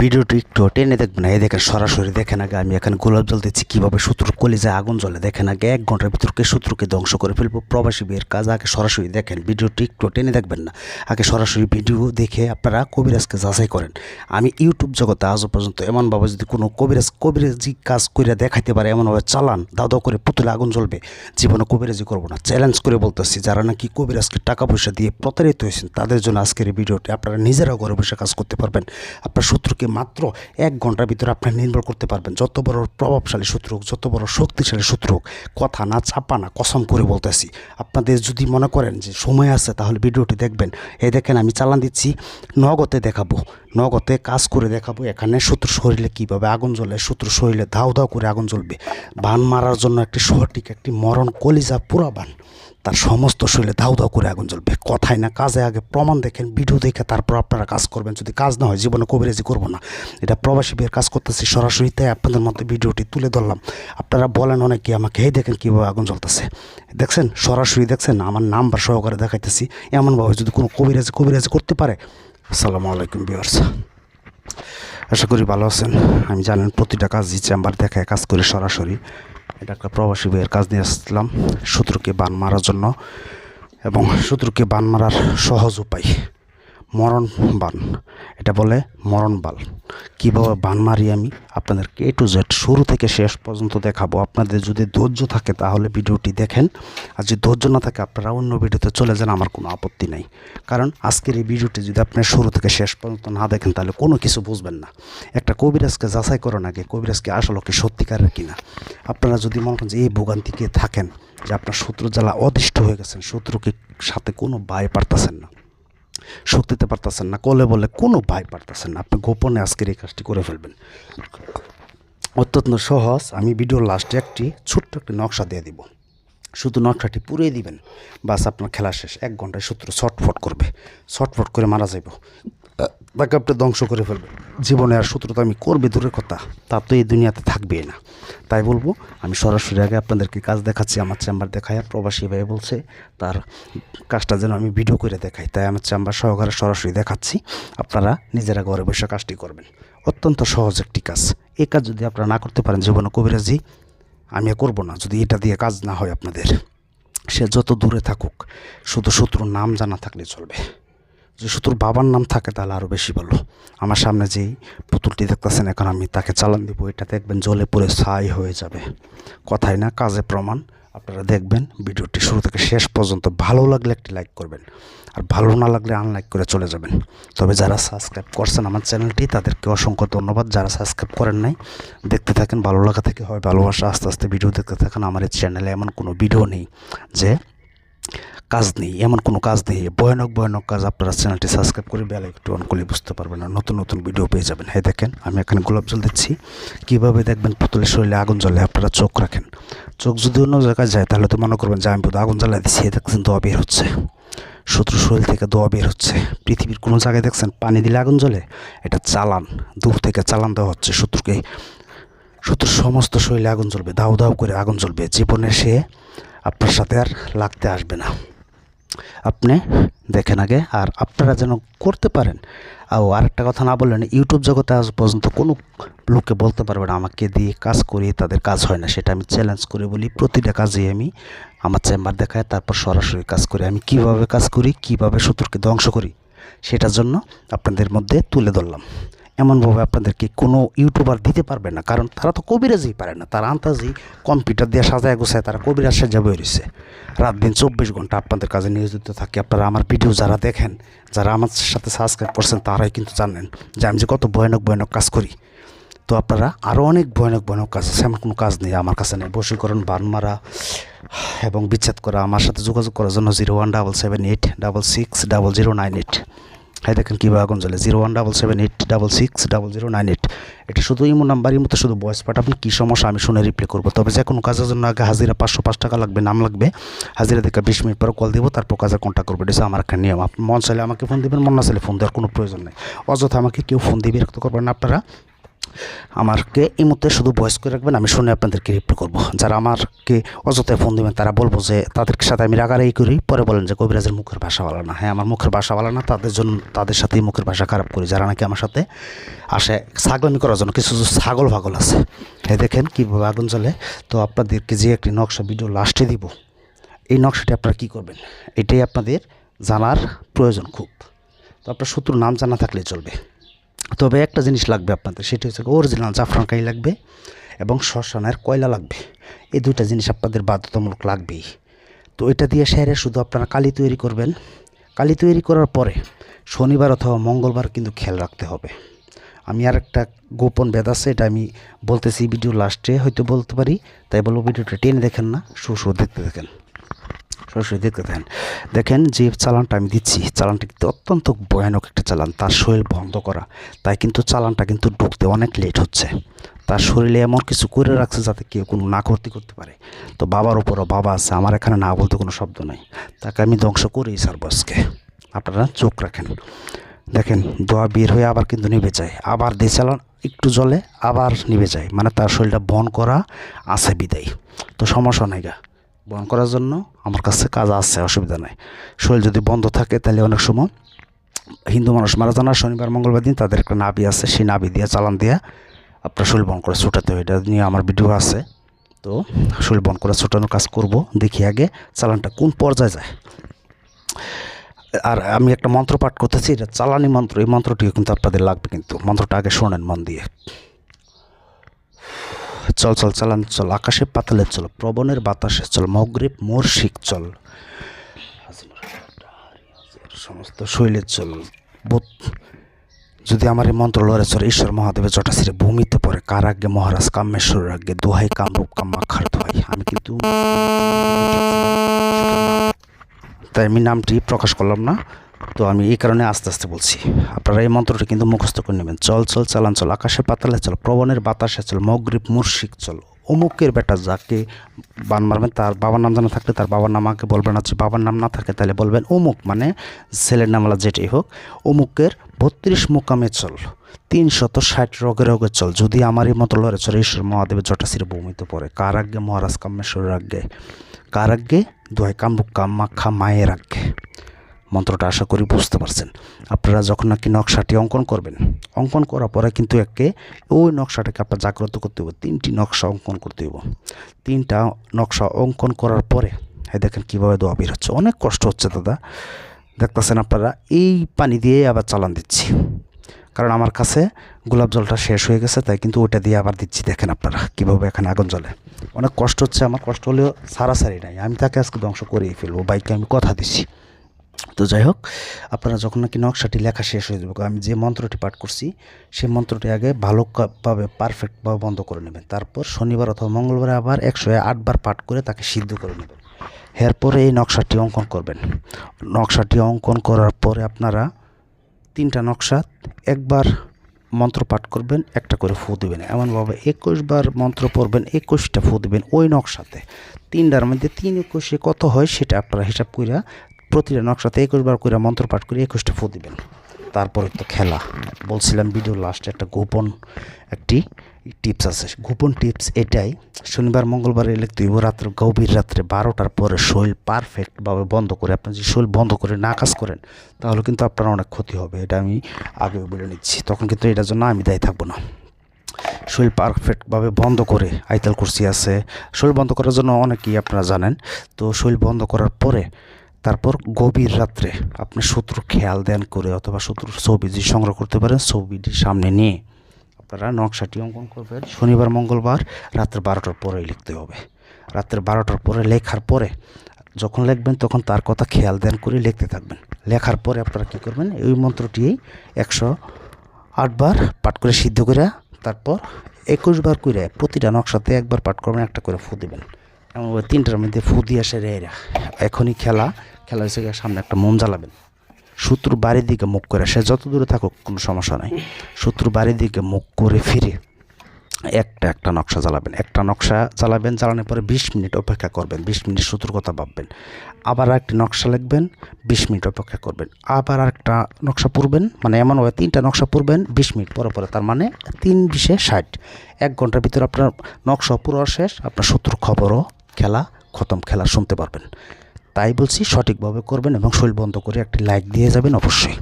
ভিডিওটি একটু টেনে দেখবেন এই দেখেন, সরাসরি দেখেন আগে আমি এখানে গোলাপ জল দিচ্ছি, কীভাবে শত্রুর কলিজায় আগুন জ্বলে। দেখেন আগে এক ঘণ্টার ভিতরকে শত্রুকে ধ্বংস করে ফেলব, প্রবাসী বিয়ের কাজ আগে সরাসরি দেখেন, ভিডিওটি একটু টেনে দেখবেন না। আগে সরাসরি ভিডিও দেখে আপনারা কবিরাজকে যাচাই করেন। আমি ইউটিউব জগতে আজও পর্যন্ত এমনভাবে যদি কোনো কবিরাজ কবিরাজি কাজ করে দেখাইতে পারে, এমনভাবে চালান দাও করে পুতুলে আগুন জ্বলবে, জীবনে কবিরাজি করব না। চ্যালেঞ্জ করে বলতেছি, যারা নাকি কবিরাজকে টাকা পয়সা দিয়ে প্রতারিত হয়েছেন, তাদের জন্য আজকের এই ভিডিওটি আপনারা নিজেরাও ঘরে বসে কাজ করতে পারবেন। আপনার শত্রুকে মাত্র এক ঘণ্টার ভিতরে আপনার নির্ভর করতে পারবেন। যত বড় প্রভাবশালী শত্রু হোক যত বড় শক্তিশালী শত্রু হোক কথা না চাপা না কসম করে বলতেছি। আপনাদের যদি মনে করেন যে সময় আছে, তাহলে ভিডিওটি দেখবেন। এই দেখেন, আমি চালান দিচ্ছি, নগদে দেখাবো। নগদে কাজ করে দেখাবো, এখানে শত্রু শরীরে কীভাবে আগুন জ্বলে, শত্রু শরীরে ধাও ধাও করে আগুন জ্বলবে। বান মারার জন্য একটি সঠিক একটি মরণ কলিজা পুরা বান তার সমস্ত শরীরে ধাউ ধাউ করে আগুন জ্বলবে। কথাই না, কাজে আগে প্রমাণ দেখেন ভিডিও দেখে তারপর আপনারা কাজ করবেন। যদি কাজ না হয়, জীবনে কবিরাজি করব না। এটা প্রবাসী বিয়ের কাজ করতেছি, সরাসরি তাই আপনাদের মধ্যে ভিডিওটি তুলে ধরলাম। আপনারা বলেন অনেকে আমাকে এই দেখেন কীভাবে আগুন জ্বলতেছে? দেখছেন, সরাসরি দেখছেন, আমার নাম্বার সহকারে দেখাইতেছি। এমনভাবে যদি কোনো কবিরাজি কবিরাজি করতে পারে, আসসালামু আলাইকুম বিয়ার্স আশা করি ভালো আছেন। আমি জানেন প্রতিটা কাজই চেম্বার দেখায় কাজ করে সরাসরি। এটা একটা প্রবাসী বইয়ের কাজ নিয়ে আসলাম শত্রুকে বান মারার জন্য এবং শত্রুকে বান মারার সহজ উপায়। মরণ বান এটা বলে মরণ বাল কীভাবে বান মারি আমি? আপনাদেরকে এ টু জেড শুরু থেকে শেষ পর্যন্ত দেখাবো। আপনাদের যদি ধৈর্য থাকে তাহলে ভিডিওটি দেখেন। আর যদি ধৈর্য না থাকে আপনারা অন্য ভিডিওতে চলে যান, আমার কোনো আপত্তি নাই। কারণ আজকের এই ভিডিওটি যদি আপনি শুরু থেকে শেষ পর্যন্ত না দেখেন, তাহলে কোনো কিছু বুঝবেন না। একটা কবিরাজকে যাচাই করার আগে কবিরাজকে আসলে কি সত্যিকারের কিনা। আপনারা যদি মনে করেন যে এই ভোগান্তিকে থাকেন, যে আপনার শত্রু জ্বালা অদৃষ্ট হয়ে গেছেন, শত্রুকে সাথে কোনো ভয় পারতেছেন না। শক্তিতে পারতেছেন না, কলে বলে কোনো ভাই পারতেছেন না। আপনি গোপনে আজকের এই কাজটি করে ফেলবেন। অত্যন্ত সহজ, আমি ভিডিওর লাস্টে একটি ছোট্ট একটি নকশা দিয়ে দিব। শুধু নকশাটি পুরে দিবেন, বাস আপনার খেলা শেষ। এক ঘন্টায় সূত্র ছটফট করবে। ছটফট করে মারা যাইব। তাকে আপনি ধ্বংস করে ফেলবে। জীবনে আর শত্রুতা আমি করবে দূরের কথা, তা তো এই দুনিয়াতে থাকবেই না। তাই বলব, আমি সরাসরি আগে আপনাদেরকে কাজ দেখাচ্ছি, আমার চেম্বার দেখায়, প্রবাসী ভাই বলছে, তার কাজটা যেন আমি ভিডিও করে দেখাই। তাই আমার চেম্বার সহকারে সরাসরি দেখাচ্ছি, আপনারা নিজেরা ঘরে বসে কাজটি করবেন। অত্যন্ত সহজ একটি কাজ। এই কাজ যদি আপনারা না করতে পারেন, জীবনে কবিরাজি আমি করব না, যদি এটা দিয়ে কাজ না হয় আপনাদের। সে যত দূরে থাকুক, শুধু শত্রুর নাম জানা থাকলে চলবে। যদি শত্রুর বাবার নাম থাকে তাহলে আরও বেশি ভালো। আমার সামনে যেই পুতুলটি দেখতেছেন, এখন আমি তাকে চালান দিব। এটা দেখবেন জলে পড়ে ছাই হয়ে যাবে। কথাই না, কাজে প্রমাণ। আপনারা দেখবেন ভিডিওটি শুরু থেকে শেষ পর্যন্ত। ভালো লাগলে একটি লাইক করবেন, আর ভালো না লাগলে আনলাইক করে চলে যাবেন। তবে যারা সাবস্ক্রাইব করছেন আমার চ্যানেলটি, তাদেরকে অসংখ্য ধন্যবাদ। যারা সাবস্ক্রাইব করেন নাই, দেখতে থাকেন, ভালো লাগা থেকে হয়। ভালোবাসা আস্তে আস্তে ভিডিও দেখতে থাকেন। আমার এই চ্যানেলে এমন কোনো ভিডিও নেই যে কাজ নেই, এমন কোনো কাজ নেই। ভয়ানক ভয়ানক কাজ আপনারা চ্যানেলটি সাবস্ক্রাইব করে বেলা একটু অন করলে বুঝতে পারবেন না। নতুন নতুন ভিডিও পেয়ে যাবেন। হ্যাঁ দেখেন, আমি এখানে গোলাপ জল দিচ্ছি। কীভাবে দেখবেন পুতুলের শরীরে আগুন জ্বলে, আপনারা চোখ রাখেন। চোখ যদি অন্য জায়গায় যায়, তাহলে তো মনে করবেন যে আমি বোধ আগুন জ্বালাই দিচ্ছি। দেখছেন, দোয়া বের হচ্ছে। শত্রু শরীর থেকে দোয়া বের হচ্ছে। পৃথিবীর কোনো জায়গায় দেখছেন, পানি দিলে আগুন জ্বলে? এটা চালান, দূর থেকে চালান দেওয়া হচ্ছে। শত্রুকে, শত্রুর সমস্ত শরীরে আগুন জ্বলবে, দাউ দাউ করে আগুন জ্বলবে। জীবনে সে আপনার সাথে আর লাগতে আসবে না। আপনি দেখেন আগে, আর আপনারা যেন করতে পারেন। আর আরেকটা কথা না বললেন ইউটিউব জগতে আজ পর্যন্ত কোনো লোককে বলতে পারবে না, আমাকে দিয়ে কাজ করি, তাদের কাজ হয় না। সেটা আমি চ্যালেঞ্জ করে বলি, প্রতিটা কাজে আমি আমার চেম্বার দেখায়, তারপর সরাসরি কাজ করি। আমি কীভাবে কাজ করি, কীভাবে শত্রুকে ধ্বংস করি, সেটার জন্য আপনাদের মধ্যে তুলে ধরলাম। এমনভাবে আপনাদেরকে কোনো ইউটিউবার দিতে পারবে না, কারণ তারা তো কবিরাজই পারে না। তারা আন্তাজি কম্পিউটার দিয়ে সাজায় গোছায় তারা কবিরাজ সাজাবে রয়েছে। রাত দিন চব্বিশ ঘণ্টা আপনাদের কাজে নিয়োজিত থাকে। আপনারা আমার ভিডিও যারা দেখেন, যারা আমার সাথে সাবস্ক্রাইব করছেন, তারাই কিন্তু জানেন যে আমি যে কত ভয়ানক ভয়ানক কাজ করি। তো আপনারা আরও অনেক ভয়ানক ভয়ানক কাজ আছে। এমন কোনো কাজ নেই আমার কাছে নেই। বশীকরণ বান মারা এবং বিচ্ছেদ করা। আমার সাথে যোগাযোগ করার জন্য zero one double seven eight double six double zero nine eight হ্যাঁ দেখেন কীভাবে আগুন জ্বলে। Zero one double seven eight double six double zero nine eight. এটা শুধু ইমো নাম্বারই মতো শুধু ভয়েস পাঠাবেন কী সমস্যা আমি শুনে রিপ্লে করব। তবে যে কোনো কাজের জন্য আগে হাজিরা পাঁচশো পাঁচ টাকা লাগবে, নাম লাগবে। হাজিরা দেখে বিশ মিনিট পরে কল দিব, তারপর কাজের কন্ট্যাক্ট করবে। এটা আমার একটা নিয়ম। মন চাইলে আমাকে ফোন দেবেন, মন না চাইলে ফোন দেওয়ার কোনো প্রয়োজন নেই। অযথা আমাকে কেউ ফোন দিয়ে বিরক্ত করবেন আপনারা আমাকে এই মুহূর্তে শুধু ভয়েস করে রাখবেন, আমি শুনে আপনাদেরকে রিপ্লাই করব। যারা আমারকে অযথায় ফোন দেবেন, তারা বলব যে তাদের সাথে আমি রাগারাগি করি, পরে বলেন যে কবিরাজের মুখের ভাষা ভালো না। হ্যাঁ আমার মুখের ভাষা ভালো না, তাদের জন্য, তাদের সাথেই মুখের ভাষা খারাপ করি। যারা নাকি আমার সাথে আসে ছাগলামি করার জন্য, কিছু ছাগল ফাগল আছে। এই দেখেন কীভাবে আগুন জ্বলে। তো আপনাদেরকে যে একটি নকশা ভিডিও লাস্টে দিব, এই নকশাটি আপনারা কী করবেন? এটাই আপনাদের জানার প্রয়োজন খুব। তো আপনার শত্রুর নাম জানা থাকলে চলবে। তবে একটা জিনিস লাগবে আপনাদের, সেটি হচ্ছে অরিজিনাল জাফরান কাই লাগবে এবং শ্মশানের কয়লা লাগবে। এই দুইটা জিনিস আপনাদের বাধ্যতামূলক লাগবেই। তো এটা দিয়ে শহরে শুধু আপনারা কালি তৈরি করবেন। কালি তৈরি করার পরে শনিবার অথবা মঙ্গলবার কিন্তু খেয়াল রাখতে হবে। আমি আর একটা গোপন বেদ আছে, এটা আমি বলতেছি ভিডিও লাস্টে হয়তো বলতে পারি, তাই বলব ভিডিওটা টেনে দেখেন না শুরু শুরু দেখতে দেখেন সরাসরি দেখতে থাকেন। দেখেন যে চালানটা আমি দিচ্ছি, চালানটা কিন্তু অত্যন্ত ভয়ানক একটা চালান। তার শরীর বন্ধ করা। তাই কিন্তু চালানটা কিন্তু ঢুকতে অনেক লেট হচ্ছে। তার শরীরে এমন কিছু করে রাখছে যাতে কেউ কোনো না ক্ষতি করতে পারে। তো বাবার উপরও বাবা আছে, আমার এখানে না বলতে কোনো শব্দ নেই। তাকে আমি ধ্বংস করেই ছাড়বো আজকে। আপনারা চোখ রাখেন। দেখেন, দোয়া বের হয়ে আবার কিন্তু নিভে যায়। আবার দিয়ে চালান একটু জলে আবার নিভে যায়। মানে তার শরীরটা বন করা আছে বিদায়। তো সমস্যা নাই গা। বহন করার জন্য আমার কাছে কাজ আছে, অসুবিধা নাই। শরীর যদি বন্ধ থাকে তাহলে অনেক সময় হিন্দু মানুষ মারা জানা শনিবার, মঙ্গলবার দিন তাদের একটা নাবি আছে, সেই নাবি দিয়ে, চালান দিয়ে আপনার শরীর বহন করে ছুটাতে হয়। এটা নিয়ে আমার ভিডিও আছে। তো শরীর বহন করে ছুটানোর কাজ করব, দেখি আগে চালানটা কোন পর্যায়ে যায়। আর আমি একটা মন্ত্র পাঠ করতেছি, এটা চালানি মন্ত্র, এই মন্ত্রটিও কিন্তু আপনাদের লাগবে কিন্তু। মন্ত্রটা আগে শোনেন মন দিয়ে। চল চল, চালান, চল, আকাশে পাতালে চল, প্রবণের বাতাসে চল, মগ্রীব মর্শিক চল। সমস্ত শৈলের চল, বোধ যদি আমার এই মন্ত্র লড়ে চল ঈশ্বর মহাদেবের জটাশিরে ভূমিতে পড়ে কার আগে মহারাজ কামেশ্বরের আগে দোহাই কামরূপ কামাক্ষার দোহাই, আমি কিন্তু তাই আমি নামটি প্রকাশ করলাম না। তো আমি এই কারণে আস্তে আস্তে বলছি, আপনারা এই মন্ত্রটি কিন্তু মুখস্থ করে নেবেন। চল চল, চালান, চল, আকাশে পাতালে চল, প্রবণের বাতাসে চল, মগ্রীব মুর্শিক চল, অমুকের বেটা যাকে বান মারবেন, তার বাবার নাম জানা থাকলে তার বাবার নাম আগে বলবেন আছে বাবার নাম না থাকে তাহলে বলবেন অমুক মানে ছেলের নামলা যেটাই হোক, অমুকের বত্রিশ মোকামে চল, তিনশত ষাট রোগে রোগে চল, যদি আমার এই মতো লড়ে চলে, ঈশ্বর মহাদেবের জটাশির ভূমিতে পড়ে, কার আগে মহারাজ কামেশ্বরের আগে কার আগে দোহাই কামরূপ কামাক্ষা মায়ের আগে মন্ত্রটা আশা করি বুঝতে পারছেন। আপনারা যখন নাকি নকশাটি অঙ্কন করবেন, অঙ্কন করার পরে কিন্তু একে ওই নকশাটাকে আপনার জাগ্রত করতে হবে। তিনটি নকশা অঙ্কন করতে হবে। তিনটা নকশা অঙ্কন করার পরে দেখেন কীভাবে দোয়া বের হচ্ছে। অনেক কষ্ট হচ্ছে দাদা। দেখতেছেন আপনারা, এই পানি দিয়ে আবার চালান দিচ্ছি। কারণ আমার কাছে গোলাপ জলটা শেষ হয়ে গেছে, তাই কিন্তু ওটা দিয়ে আবার দিচ্ছি। দেখেন আপনারা কীভাবে এখানে আগুন জ্বলে। অনেক কষ্ট হচ্ছে। আমার কষ্ট হলেও সারাসারি নাই। আমি তাকে আজকে ধ্বংস করেই ফেলব। বাইককে আমি কথা দিচ্ছি। তো যাই হোক, আপনারা যখন নাকি নকশাটি লেখা শেষ হয়ে যাবে, আমি যে মন্ত্রটি পাঠ করছি, সেই মন্ত্রটি আগে ভালোভাবে পারফেক্টভাবে বন্ধ করে নেবেন। তারপর শনিবার অথবা মঙ্গলবারে আবার একশো আটবার পাঠ করে তাকে সিদ্ধ করে নেবেন। এরপরে এই নকশাটি অঙ্কন করবেন। নকশাটি অঙ্কন করার পরে আপনারা তিনটা নকশা একবার মন্ত্র পাঠ করবেন, একটা করে ফু দেবেন। এমনভাবে একুশ বার মন্ত্র পড়বেন, একুশটা ফু দেবেন ওই নকশাতে। তিনটার মধ্যে তিন একুশে কত হয় সেটা আপনারা হিসাব কইরা প্রতিটা নকশাতে একুশ বার করে মন্ত্র পাঠ করে একুশটা ফু দিবেন। তারপরে তো খেলা। বলছিলাম ভিডিও লাস্টে একটা গোপন একটি টিপস আছে। গোপন টিপস এটাই, শনিবার, মঙ্গলবার এলে তুইব রাত্রে, গভীর রাত্রে বারোটার পরে শরীর পারফেক্টভাবে বন্ধ করে, আপনি যদি শরীর বন্ধ করে না কাজ করেন, তাহলে কিন্তু আপনার অনেক ক্ষতি হবে, এটা আমি আগেও বলে নিচ্ছি। তখন কিন্তু এটার জন্য আমি দায়ী থাকব না। শরীর পারফেক্টভাবে বন্ধ করে আইতাল কুর্সি আছে। শরীর বন্ধ করার জন্য অনেকেই আপনারা জানেন। তো শরীর বন্ধ করার পরে তারপর গভীর রাত্রে আপনি শত্রু খেয়াল দেন করে অথবা শত্রুর ছবি সংগ্রহ করতে পারেন, ছবিটি সামনে নিয়ে আপনারা নকশাটি অঙ্কন করবেন। শনিবার, মঙ্গলবার রাত্রে বারোটার পরেই লিখতে হবে। রাত্রে বারোটার পরে লেখার পরে যখন লিখবেন তখন তার কথা খেয়াল দেন করে লিখতে থাকবেন। লেখার পরে আপনারা কী করবেন? এই মন্ত্রটি একশো আটবার পাঠ করে সিদ্ধ করে তারপর একুশ বার করে প্রতিটা নকশাতে একবার পাঠ করবেন, একটা করে ফু দেবেন। এমন তিনটার মধ্যে ফু দিয়ে আসে রেরা এখনই খেলা খেলা হয়েছে সামনে একটা মোম জ্বালাবেন। শত্রু বাড়ির দিকে মুখ করে, সে যত দূরে থাকুক, কোনো সমস্যা নাই। শত্রু বাড়ির দিকে মুখ করে ফিরে একটা একটা নকশা জ্বালাবেন। একটা নকশা জ্বালাবেন, জ্বালানোর পরে বিশ মিনিট অপেক্ষা করবেন, বিশ মিনিট সুতোর কথা ভাববেন। আবার একটি নকশা লিখবেন, বিশ মিনিট অপেক্ষা করবেন। আবার আরেকটা নকশা পুরবেন মানে এমনভাবে তিনটা নকশা পুরবেন বিশ মিনিট পরে পরে। তার মানে তিন বিশে ষাট। এক ঘণ্টার ভিতরে আপনার নকশা পুরো শেষ, আপনার শত্রুর খবরও খেলা, খতম খেলা শুনতে পারবেন। তাই বলছি সঠিকভাবে করবেন এবং শৈল বন্ধ করে একটি লাইক দিয়ে যাবেন অবশ্যই।